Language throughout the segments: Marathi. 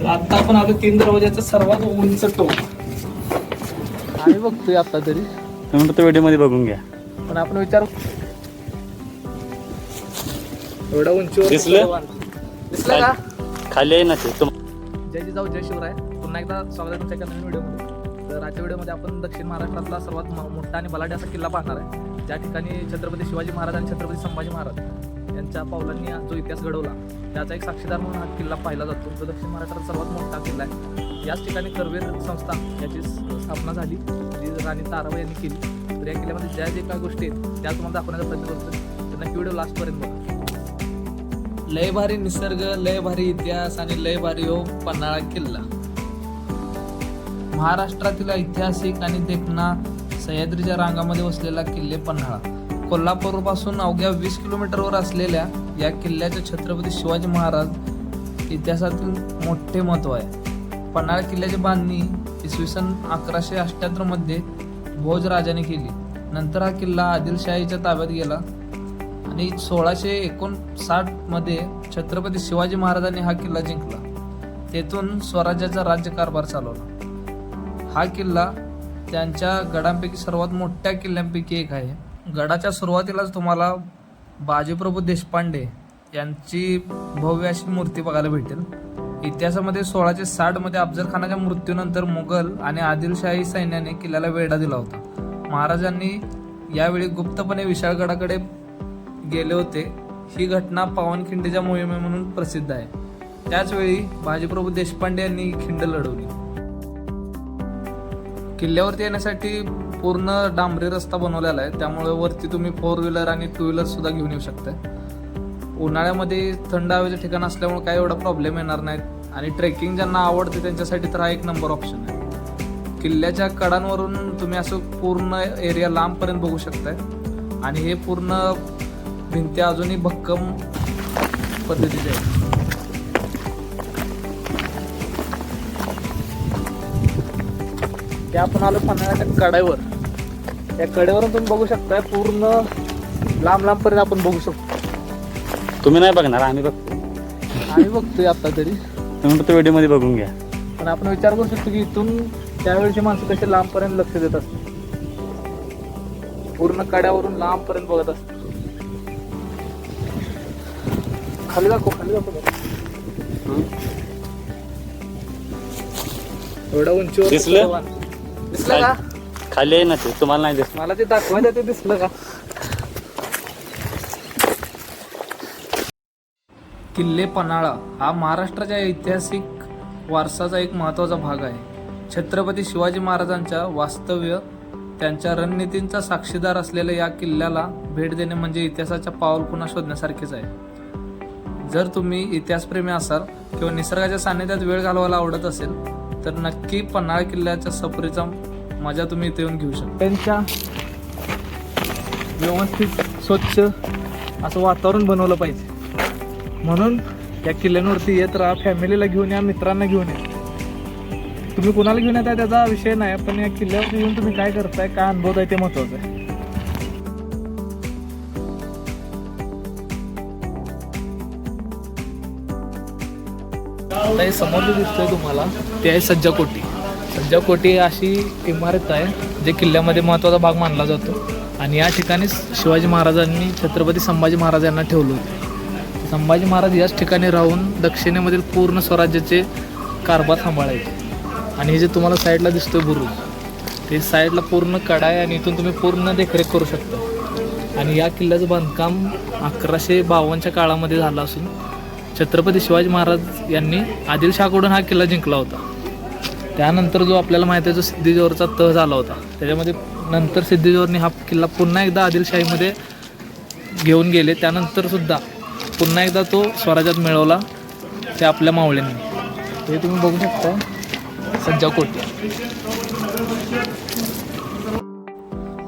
तर आता आपण आलो तीन दरवाजाचं सर्वात उंच टोक. आणि बघतोय आता तरी. तुम्ही फक्त व्हिडिओमध्ये बघून घ्या. पण आपण विचार. एवढा उंचीवर दिसलं? दिसलं का? खाली आहे ना ते. तुम जय जिजाऊ जय शिवराय. पुन्हा एकदा स्वागत आहे तुमच्या एका नवीन व्हिडिओमध्ये. तर आजच्या व्हिडिओमध्ये आपण दक्षिण महाराष्ट्रातला सर्वात म- मोठा आणि बलाढ्य असा किल्ला पाहणार आहे. ज्या ठिकाणी छत्रपती शिवाजी महाराज आणि छत्रपती संभाजी महाराज यांच्या पावलांनी जो इतिहास घडवला त्याचा एक साक्षीदार म्हणून हा किल्ला पाहिला जातो. जो दक्षिण महाराष्ट्रात सर्वात मोठा किल्ला आहे. याच ठिकाणी करवीर संस्था याची स्थापना झाली जी राणी ताराबाई यांनी केली. तर या किल्ल्यामध्ये ज्या जे काही गोष्टी आहेत त्या तुम्हाला दाखवण्याचा प्रयत्न करतो त्यांना व्हिडिओ लास्टपर्यंत बघा. लय भारी निसर्ग लय भारी इतिहास आणि लय भारी हो पन्हाळा किल्ला. महाराष्ट्रातील ऐतिहासिक आणि देखना सह्याद्रीच्या रांगामध्ये वसलेला किल्ले पन्हाळा. कोल्हापूरपासून अवघ्या वीस किलोमीटरवर असलेल्या या किल्ल्याचे छत्रपती शिवाजी महाराज इतिहासातील मोठे महत्त्व आहे. पन्हाळा किल्ल्याची बांधणी इसवी सन अकराशे अठ्ठ्याहत्तरमध्ये भोज राजाने केली. नंतर हा किल्ला आदिलशाहीच्या ताब्यात गेला आणि सोळाशे एकोणसाठमध्ये छत्रपती शिवाजी महाराजांनी हा किल्ला जिंकला. तेथून स्वराज्याचा राज्यकारभार चालवला. हा किल्ला त्यांच्या गडांपैकी सर्वात मोठ्या किल्ल्यांपैकी एक आहे. गडाच्या सुरुवातीलाच तुम्हाला बाजीप्रभू देशपांडे यांची भव्य अशी मूर्ती बघायला भेटेल. इतिहासामध्ये सोळाशे साठमध्ये अफजल खानाच्या मृत्यूनंतर मुघल आणि आदिलशाही सैन्याने किल्ल्याला वेढा दिला होता. महाराजांनी यावेळी गुप्तपणे विशाळगडाकडे गेले होते. ही घटना पावनखिंडीच्या मोहिमे म्हणून प्रसिद्ध आहे. त्याचवेळी बाजीप्रभू देशपांडे यांनी खिंड लढवली. किल्ल्यावरती येण्यासाठी पूर्ण डांबरी रस्ता बनवलेला आहे. त्यामुळे वरती तुम्ही फोर व्हीलर आणि टू व्हीलर सुद्धा घेऊन येऊ शकता उन्हाळ्यामध्ये थंड हवेचे ठिकाण असल्यामुळे काही एवढा प्रॉब्लेम येणार नाहीत आणि ट्रेकिंग ज्यांना आवडते त्यांच्यासाठी तर हा एक नंबर ऑप्शन आहे. किल्ल्याच्या कडांवरून तुम्ही असं पूर्ण एरिया लांबपर्यंत बघू शकताय. आणि हे पूर्ण भिंती अजूनही भक्कम पद्धतीचे आहेत ते आपण आलो पन्हाळ्याच्या कडाईवर. त्या कड्यावरून तुम्ही बघू शकताय पूर्ण लांब लांब पर्यंत आपण बघू शकतो. तुम्ही नाही बघणार आम्ही बघतो. आम्ही बघतोय आता तरी. तुम्ही फक्त व्हिडिओमध्ये बघून घ्या. पण आपण विचार करू शकतो की इथून त्यावेळेची माणसं कशी लांबपर्यंत लक्ष देत असतात पूर्ण कड्यावरून लांबपर्यंत बघत असतात खाली दाखव खाली दाखव. एवढा उंचीवर दिसलं? दिसलं का? खाली आहे ना ते तुम्हाला नाही दिसत मला ते दाखवायला ते दिसलं का? किल्ले पन्हाळा हा महाराष्ट्राच्या ऐतिहासिक वारसाचा एक महत्त्वाचा भाग आहे. छत्रपती शिवाजी महाराजांच्या वास्तव्य त्यांच्या रणनीतींचा साक्षीदार असलेल्या या किल्ल्याला भेट देणे म्हणजे इतिहासाच्या पाऊल पुन्हा शोधण्यासारखेच आहे. जर तुम्ही इतिहासप्रेमी असाल किंवा निसर्गाच्या सान्निध्यात वेळ घालवायला आवडत असेल तर नक्की पन्हाळा किल्ल्याच्या सफरीचा मजा तुम्ही इथे येऊन घेऊ शकता. त्यांच्या व्यवस्थित स्वच्छ असं वातावरण बनवलं पाहिजे. म्हणून या किल्ल्यांवरती येत राहा फॅमिलीला घेऊन या मित्रांना घेऊन या. तुम्ही कुणाला घेऊन येत आहे त्याचा विषय नाही पण या किल्ल्यावरती येऊन तुम्ही काय करताय काय अनुभवताय ते महत्वाचं आहे. समोर दिसतोय तुम्हाला ते आहे सज्जा कोटी सज्जा कोटी अशी इमारत आहे जे किल्ल्यामध्ये महत्त्वाचा भाग मानला जातो. आणि या ठिकाणी शिवाजी महाराजांनी छत्रपती संभाजी महाराज यांना ठेवलं होतं. संभाजी महाराज याच ठिकाणी राहून दक्षिणेमधील पूर्ण स्वराज्याचे कारभार सांभाळायचे. आणि हे जे तुम्हाला साईडला दिसतं बुरुज ते साईडला पूर्ण कडा आहे आणि इथून तुम्ही पूर्ण देखरेख करू शकता. आणि या किल्ल्याचं बांधकाम अकराशे बावन्नच्या काळामध्ये झालं असून छत्रपती शिवाजी महाराज यांनी आदिलशाहकडून हा किल्ला जिंकला होता. त्यानंतर जो आपल्याला माहिती आहे जो सिद्धीजोरचा तह झाला होता त्याच्यामध्ये नंतर सिद्धीजोरनी हा किल्ला पुन्हा एकदा आदिलशाहीमध्ये घेऊन गेले. त्यानंतरसुद्धा पुन्हा एकदा तो स्वराज्यात मिळवला ते आपल्या मावळ्यांनी हे तुम्ही बघू शकता. सज्जा कोटी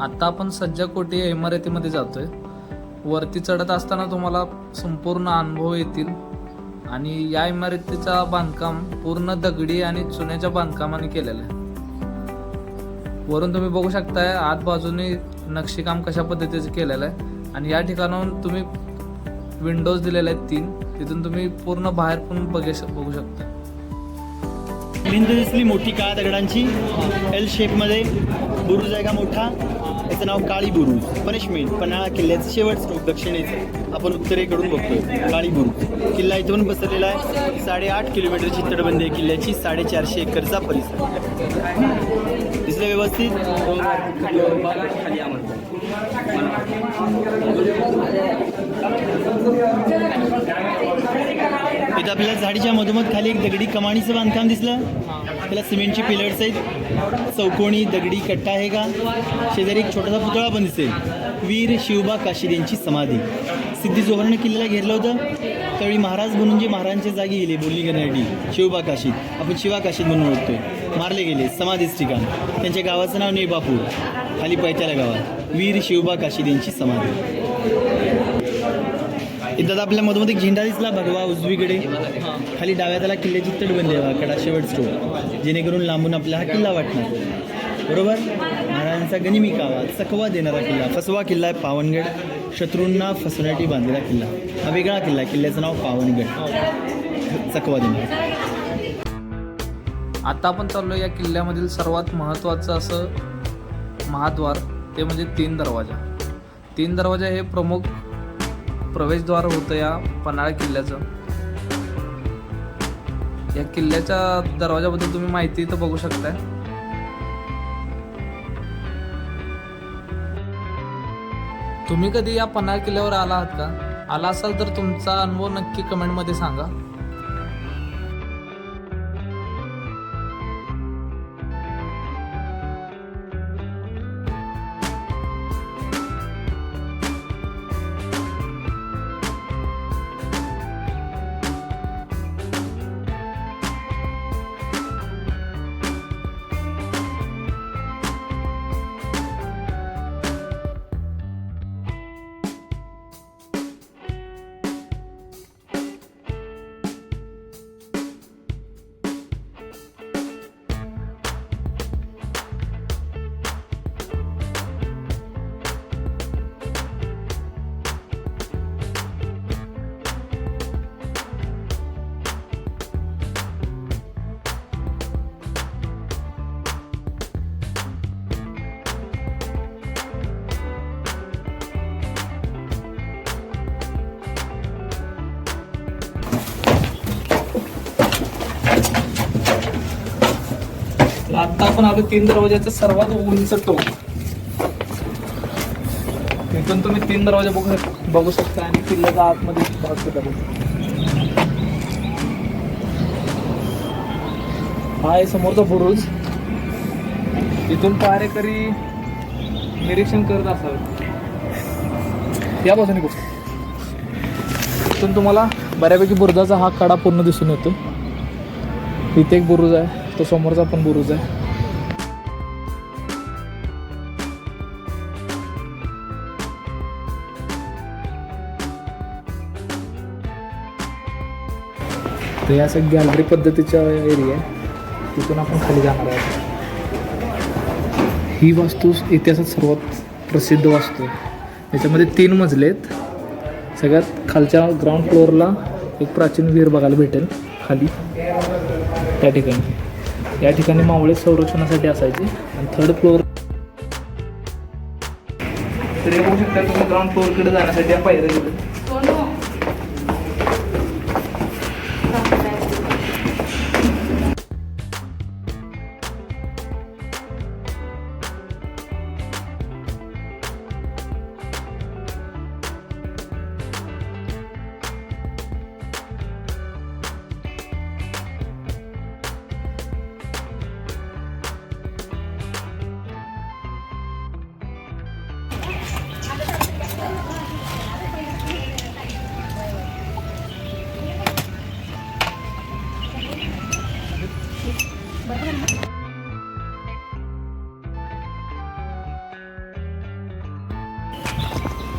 आता आपण सज्जा कोटी या इमारतीमध्ये जातोय. वरती चढत असताना तुम्हाला संपूर्ण अनुभव येतील. आणि या इमारतीचा बांधकाम पूर्ण दगडी आणि चुन्याच्या बांधकामाने केलेलं आहे. वरून तुम्ही बघू शकताय आत बाजूने नक्षीकाम कशा पद्धतीचं केलेलं आहे. आणि या ठिकाणाहून तुम्ही विंडोज दिलेले आहेत तीन. तिथून तुम्ही पूर्ण बाहेर पण बघू बघू शकता. भिंत दिसली मोठी काळ्या दगडांची एल शेपमध्ये बुरुज आहे का मोठा? त्याचं नाव काळी बुरुज. पनिशमेंट पन्हाळा किल्ल्याचं शेवट स्ट्रोक दक्षिणेचं. आपण उत्तरेकडून बघतोय काळी बुरुज. किल्ला इथून बसलेला आहे. साडेआठ किलोमीटरची तटबंदी किल्ल्याची साडेचारशे एकरचा परिसर. दिसलं व्यवस्थित? इथं आपल्याला झाडीच्या मधोमध खाली एक दगडी कमाणीचं बांधकाम दिसलं. त्याला सिमेंटची पिलर्स आहेत. चौकोनी दगडी कट्टा आहे का? शेजारी एक छोटासा पुतळा पण दिसेल. वीर शिवबा काशीद यांची समाधी. सिद्धी जोहरनं किल्ल्याला घेरलं होतं. त्यावेळी महाराज म्हणून जे महाराजांच्या जागी गेले बोलणी करण्यासाठी शिवबा काशीद आपण शिवा काशीद म्हणून ओळखतोय. मारले गेले. समाधीच ठिकाण त्यांच्या गावाचं नाव नेबापूर खाली पैत्याला गावात वीर शिवबा काशीद यांची समाधी. इथं आपल्या मधोमध एक झेंडा दिसला भगवा उजवीकडे. खाली डाव्या त्याला किल्ल्याची तटबंदी आहे कडा शेवट स्टोर. जेणेकरून लांबून आपला हा किल्ला वाटणार. बरोबर? महाराजांचा गनिमी कावा चकवा देणारा किल्ला फसवा किल्ला आहे पावनगड. शत्रूंना फसवण्यासाठी बांधलेला किल्ला. हा वेगळा किल्ला आहे किल्ल्याचं नाव पावनगड. चकवा देणारा. आता आपण चाललो या किल्ल्यामधील सर्वात महत्त्वाचं असं महाद्वार ते म्हणजे तीन दरवाजा. तीन दरवाजा हे प्रमुख प्रवेशद्वार होतं या पन्हाळा किल्ल्याचं. या किल्ल्याच्या दरवाजाबद्दल तुम्ही माहिती इथं बघू शकताय. तुम्ही कधी या पन्हाळा किल्ल्यावर आला आहात का? आला असाल तर तुमचा अनुभव नक्की कमेंटमध्ये सांगा. आता आपण आलो तीन दरवाजाचं सर्वात उंच टोक. इथून तुम्ही तीन दरवाजा बघू बघू शकता आणि किल्ल्याचा आतमध्ये भाग सुद्धा बघू शकता. हा आहे समोरचा बुरुज. इथून पारेकरी निरीक्षण करत असावे या बाजूने बघ. इथून तुम्हाला बऱ्यापैकी बुरुजाचा हा कडा पूर्ण दिसून येतो. इथे एक बुरुज आहे. तो समोरचा पण बुरुज आहे. तर या असं गॅलरी पद्धतीच्या एरिया आहे. तिथून आपण खाली जाणार आहोत. ही वास्तू इतिहासात सर्वात प्रसिद्ध वास्तू आहे. याच्यामध्ये तीन मजले आहेत. सगळ्यात खालच्या ग्राउंड फ्लोअरला एक प्राचीन विहीर बघायला भेटेल. खाली. त्या ठिकाणी. या ठिकाणी मावळे संरक्षणासाठी असायचे. आणि थर्ड फ्लोअर तर हे बघू शकता तुम्ही ग्राउंड फ्लोअरकडे जाण्यासाठी या पायऱ्या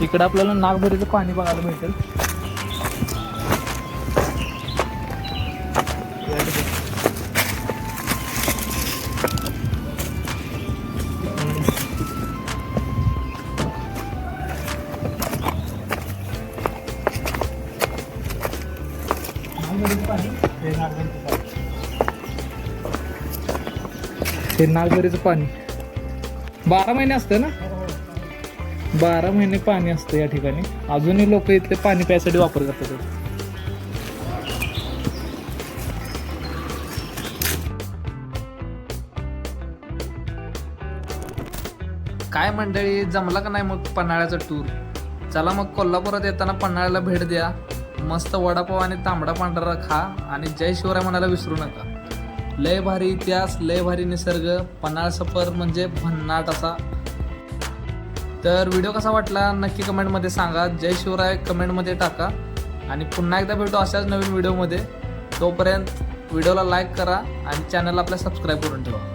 इकडे आपल्याला नागभरीचं पाणी बघायला भेटेल हे नागरीचं पाणी. बारा महिने असतं ना? बारा महिने पाणी असतं या ठिकाणी. अजूनही लोक इथले पाणी प्यायसाठी वापर करतात. काय मंडळी जमला का नाही मग पन्हाळ्याचा टूर चला मग कोल्हापुरात येताना पन्हाळ्याला भेट द्या. मस्त वडापाव आणि तांबडा पांढरा खा आणि जय शिवराय म्हणायला विसरू नका. लय भारी इतिहास लय भारी निसर्ग पन्हाळ सफर म्हणजे भन्नाट असा. तर व्हिडिओ कसा वाटला नक्की कमेंटमध्ये सांगा. जय शिवराय कमेंटमध्ये टाका. आणि पुन्हा एकदा भेटू अशाच नवीन व्हिडिओमध्ये. तोपर्यंत व्हिडिओला लाईक करा आणि चॅनलला आपल्या सबस्क्राईब करून ठेवा.